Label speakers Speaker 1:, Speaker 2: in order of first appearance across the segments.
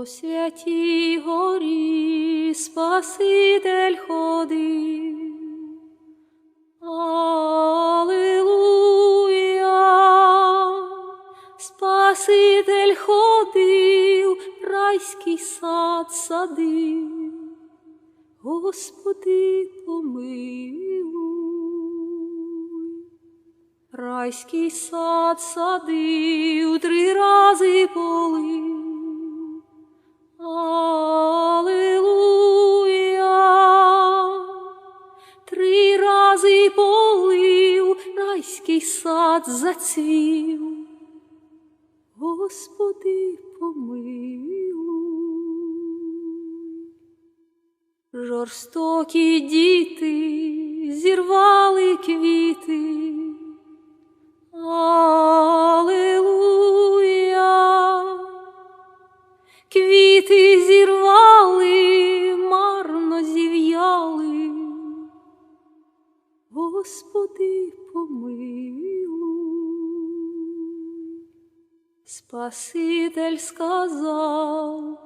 Speaker 1: По святій горі Спаситель ходив. Аллилуйя, Спаситель ходив, райський сад садив, Господи помилуй. Райський сад садив, райський сад зацвів. Господи, помилуй. Жорстокі діти зірвали квіти. Аллилуйя, квіти зірвали, марно зів'яли. Господи, помилуй. Спаситель сказав,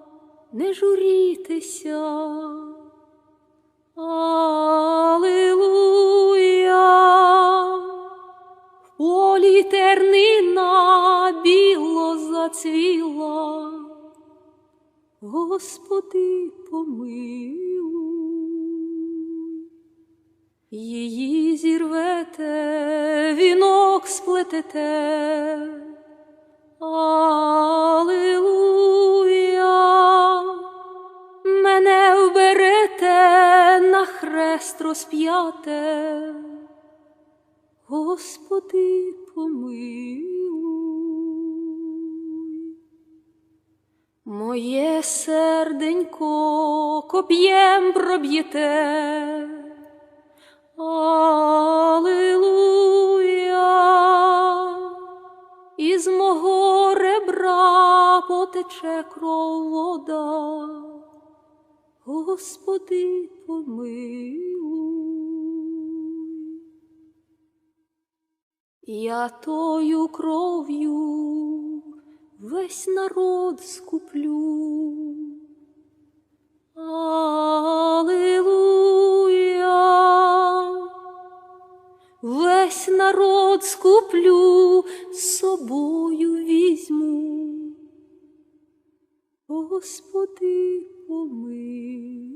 Speaker 1: не журітеся. Аллилуйя, в полі тернина біло зацвіла. Господи, помилуй. Сплетете. Аллилуйя, мене вберете на хрест розп'яте. Господи, помилуй. Моє серденько коп'єм проб'єте. Потече кров вода. Господи, помилуй. Я тою кров'ю весь народ скуплю. Аллилуйя, весь народ скуплю, собою Господи, помилуй.